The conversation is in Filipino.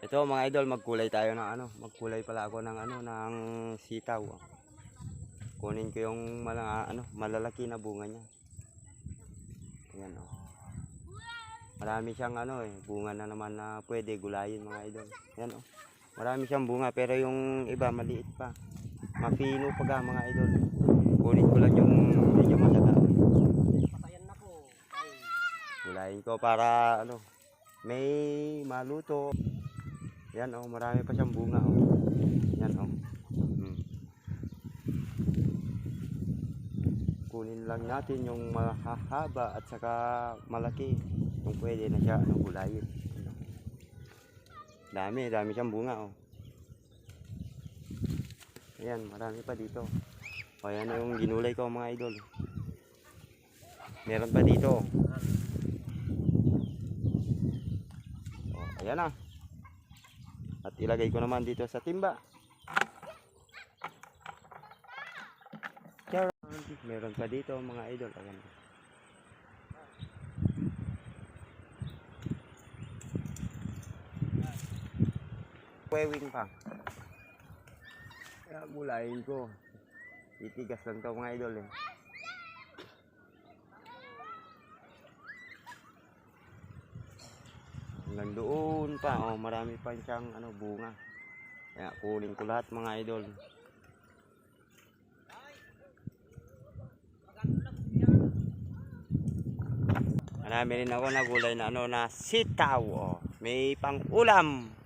Ito mga idol, magkulay tayo ng ano, magkulay pala ako ng ano, ng sitaw. Kunin ko yung mala, ano, malalaki na bunga niya. Ayan oh. Marami siyang ano eh, bunga na naman na pwede gulayin mga idol. Ayan oh. Marami siyang bunga pero yung iba maliit pa. Mapino pa ga mga idol. Kunin ko lang yung medyo matata. Patayan na po. Ay, Gulayin ko para ano, may maluto. Yan oh, marami pa siyang bunga oh. Yan oh. Hmm. Kunin lang natin yung mahahaba at saka malaki. Yung pwede na siya ano, gulayin. Dami, dami siyang bunga oh. Ayan, marami pa dito. O yan yung ginulay ko mga idol. Meron pa dito. O, ayan na. At ilagay ko naman dito sa timba. Charan. Meron pa dito mga idol. Ayan. Wewing pa. Kaya gulayin ko. Titigas lang to mga idol eh. Hanggang doon pa, oh, marami pa siyang ano, bunga. Kaya kunin ko lahat mga idol. Marami rin ako na gulay na ano na sitaw. Oh. May pang ulam.